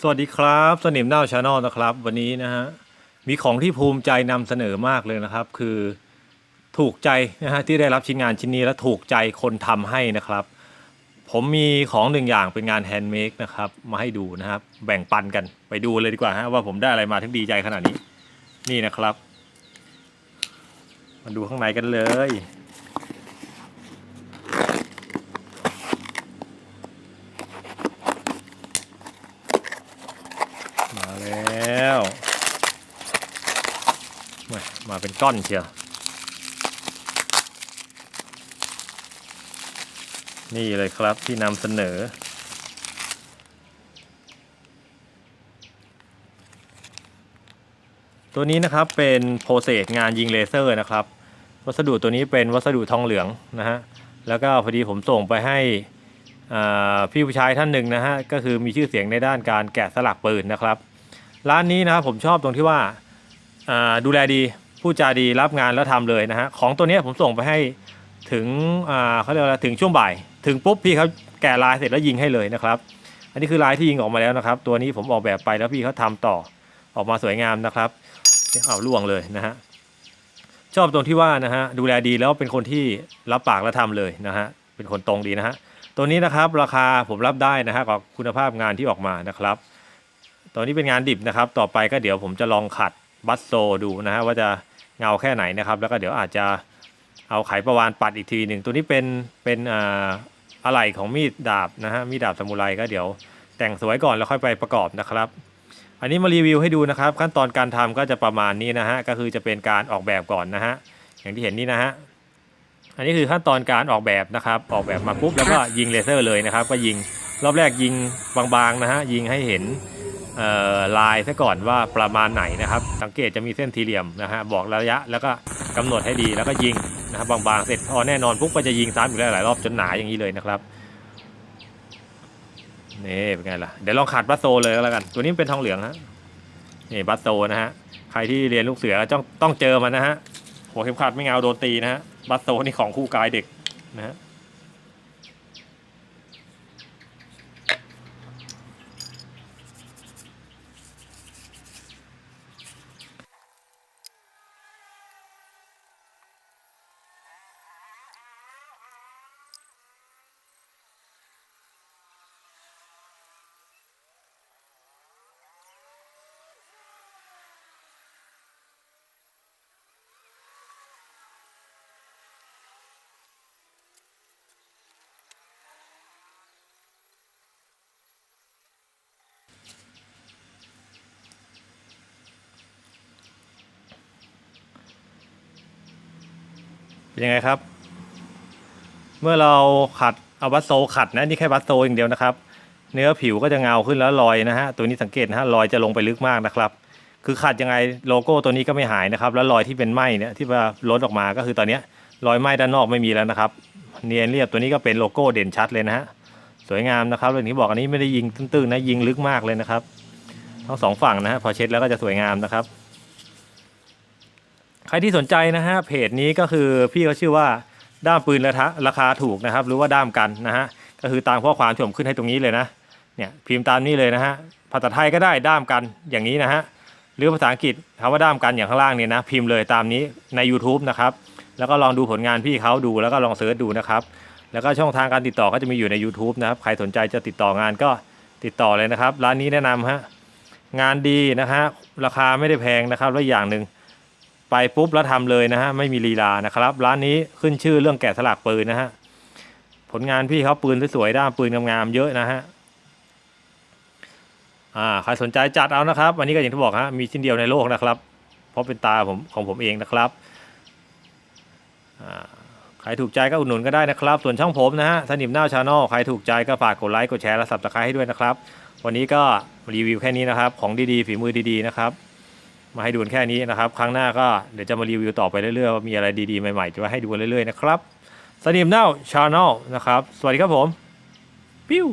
สวัสดีครับ สนิมเน่าชาแนลนะครับ วันนี้นะฮะมีของที่ภูมิใจนำเสนอมากเลยนะครับ คือถูกใจนะฮะที่ได้รับชิ้นงานชิ้นนี้และถูกใจคนทำให้นะครับ ผมมีของหนึ่งอย่างเป็นงานแฮนด์เมดนะครับมาให้ดูนะครับ แบ่งปันกันไปดูเลยดีกว่าฮะว่าผมได้อะไรมาถึงดีใจขนาดนี้ นี่นะครับ มาดูข้างในกันเลย มาแล้ว มาเป็นก้อนเชียวนี่เลยครับที่นำเสนอ ตัวนี้นะครับเป็นโปรเซสงานยิงเลเซอร์นะครับ วัสดุตัวนี้เป็นวัสดุทองเหลืองนะฮะแล้วก็พอดีผมส่งไปให้พี่ผู้ชายท่านหนึ่งนะฮะก็คือมีชื่อเสียงในด้านการแกะสลักปืนนะครับ ร้านนี้นะครับผมชอบตรงที่ว่าดูแลดี พูดจาดีรับงานแล้วทำเลยนะฮะของตัวนี้ผมส่งไปให้ถึงอ่าเขาเรียกว่าถึงช่วงบ่าย ถึงปุ๊บพี่เขาแกะลายเสร็จแล้วยิงให้เลยนะครับ อันนี้คือลายที่ยิงออกมาแล้วนะครับ ตัวนี้ผมออกแบบไปแล้วพี่เขาทำต่อออกมาสวยงามนะครับเอาล่วงเลยนะฮะชอบตรงที่ว่านะฮะดูแลดีแล้วเป็นคนที่รับปากแล้วทำเลยนะฮะเป็นคนตรงดีนะฮะตัวนี้นะครับราคาผมรับได้นะฮะกับคุณภาพงานที่ออกมานะครับตัวนี้เป็นงานดิบนะครับ ต่อไปก็เดี๋ยวผมจะลองขัดบัสโซดูนะฮะว่าจะ เงาแค่ไหนนะครับ แล้วก็เดี๋ยวอาจจะเอาไขประวานปัดอีกทีหนึ่งตัวนี้เป็นเป็นอ่าอะไหล่ของมีดดาบนะฮะมีดดาบสมุไรก็เดี๋ยวแต่งสวยก่อนแล้วค่อยไปประกอบนะครับ อันนี้มารีวิวให้ดูนะครับ ขั้นตอนการทำก็จะประมาณนี้นะฮะก็คือจะเป็นการออกแบบก่อนนะฮะอย่างที่เห็นนี่นะฮะอันนี้คือขั้นตอนการออกแบบนะครับ ออกแบบมาปุ๊บแล้วก็ยิงเลเซอร์เลยนะครับ ก็ยิงรอบแรกยิงบางๆนะฮะยิงให้เห็น ลายซะก่อนว่าประมาณไหนนะครับ สังเกตจะมีเส้นทีเหลี่ยมนะฮะบอกระยะแล้วก็กำหนดให้ดีแล้วก็ยิงนะครับบางๆเสร็จพอแน่นอนปุ๊บก็จะยิงซ้ำอีกหลายรอบจนหนาอย่างนี้เลยนะครับนี่เป็นไงล่ะเดี๋ยวลองขัดบัสโซเลยก็แล้วกัน ตัวนี้เป็นทองเหลืองฮะนี่บัสโซนะฮะใครที่เรียนลูกเสือต้องต้องเจอมันนะฮะหัวเข็มขัดไม่เงาโดนตีนะฮะบัสโซนี่ของคู่กายเด็กนะฮะ เป็นยังไงครับ เมื่อเราขัดเอาบัสโซขัดนะนี่แค่บัสโซอย่างเดียวนะครับ เนื้อผิวก็จะเงาขึ้นแล้วรอยนะฮะตัวนี้สังเกตนะฮะรอยจะลงไปลึกมากนะครับ คือขัดยังไงโลโก้ตัวนี้ก็ไม่หายนะครับ แล้วรอยที่เป็นไหมเนี่ยที่ว่าล้นออกมาก็คือตอนนี้ยรอยไหมด้านนอกไม่มีแล้วนะครับ เนียนเรียบตัวนี้ก็เป็นโลโก้เด่นชัดเลยนะฮะสวยงามนะครับเรื่องที่บอกอันนี้ไม่ได้ยิงตื้นๆนะยิงลึกมากเลยนะครับทั้งสองฝั่งนะฮะพอเช็ดแล้วก็จะสวยงามนะครับ ใครที่สนใจนะฮะเพจนี้ก็คือพี่เขาชื่อว่าด้ามปืนราคาราคาถูกนะครับ หรือว่าด้ามกันนะฮะก็คือตามข้อความที่ผมขึ้นให้ตรงนี้เลยนะเนี่ยพิมพ์ตามนี้เลยนะฮะภาษาไทยก็ได้ด้ามกันอย่างนี้นะฮะหรือภาษาอังกฤษคำว่าด้ามกันอย่างข้างล่างเนี่ยนะพิมพ์เลยตามนี้ใน YouTube นะครับแล้วก็ลองดูผลงานพี่เขาดูแล้วก็ลองเสิร์ชดูนะครับ แล้วก็ช่องทางการติดต่อก็จะมีอยู่ใน YouTube นะครับใครสนใจจะติดต่องานก็ติดต่อเลยนะครับ ร้านนี้แนะนำฮะงานดีนะฮะราคาไม่ได้แพงนะครับแล้วอย่างหนึ่ง ไปปุ๊บแล้วทำเลยนะฮะไม่มีลีลานะครับ ร้านนี้ขึ้นชื่อเรื่องแกะสลักปืนนะฮะผลงานพี่เขาปืนสวยๆด้ามปืนงามๆเยอะนะฮะอ่าใครสนใจจัดเอานะครับวันนี้ก็อย่างที่บอกฮะมีชิ้นเดียวในโลกนะครับ เพราะเป็นตาผมของผมเองนะครับอ่าใครถูกใจก็อุดหนุนก็ได้นะครับ ส่วนช่องผมนะฮะสนิมหน้าชาแนลใครถูกใจก็ฝากกดไลค์กดแชร์และสับสไครต์ให้ด้วยนะครับ วันนี้ก็รีวิวแค่นี้นะครับ ของดีๆ ฝีมือดีๆนะครับ มาให้ดูแค่นี้นะครับ ครั้งหน้าก็เดี๋ยวจะมารีวิวต่อไปเรื่อยๆว่ามีอะไรดีๆ ใหม่ๆจะมาให้ดูเรื่อยๆนะครับสนิมเน่าชาแนลนะครับ สวัสดีครับผมปิ้ว